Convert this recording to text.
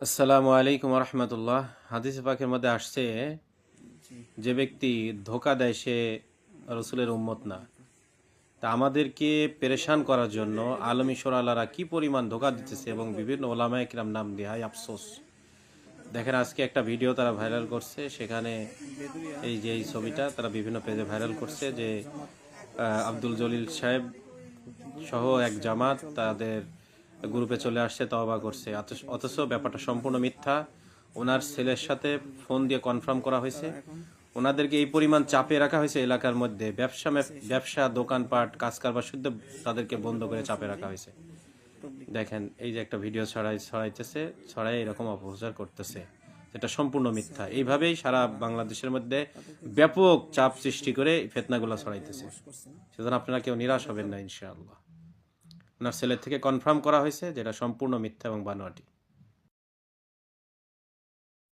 আসসালামু আলাইকুম রহমতুল্লাহ হাদিস পাকের মধ্যে আসছে, যে ব্যক্তি ধোকা দেয় সে রসুলের উম্মত না। তা আমাদেরকে পেরেশান করার জন্য আলম ঈশ্বর আল্লাহরা কি পরিমাণ ধোকা দিতেছে এবং বিভিন্ন ওলামা একরাম নাম দিয়ে হাই আফসোস। দেখেন, আজকে একটা ভিডিও তারা ভাইরাল করছে, সেখানে এই যে এই ছবিটা তারা বিভিন্ন পেজে ভাইরাল করছে যে আব্দুল জলিল সাহেব সহ এক জামাত তাদের গ্রুপে চলে আসছে, তওবা করছে। অথচ- ব্যাপারটা সম্পূর্ণ মিথ্যা। ওনার ছেলের সাথে ফোন দিয়ে কনফার্ম করা হয়েছে। ওনাদেরকে এই পরিমাণ চাপে রাখা হয়েছে এলাকার মধ্যে। ব্যবসা ব্যবসা, দোকানপাট কাজ কারবার শুদ্ধ তাদেরকে বন্ধ করে চাপে রাখা হয়েছে। দেখেন, এই যে একটা ভিডিও ছড়াই ছড়াইতেছে, ছড়াই এরকম অপপ্রচার করতেছে। যেটা সম্পূর্ণ মিথ্যা। এইভাবেই সারা বাংলাদেশের মধ্যে ব্যাপক চাপ সৃষ্টি করে ফেতনাগুলো ছড়াইতেছে। সেজন্য আপনারা কেউ নিরাশ হবেন না, ইনশাআল্লাহ। ওনার ছেলের থেকে কনফার্ম করা হয়েছে যেটা সম্পূর্ণ মিথ্যা এবং বানোয়াটি।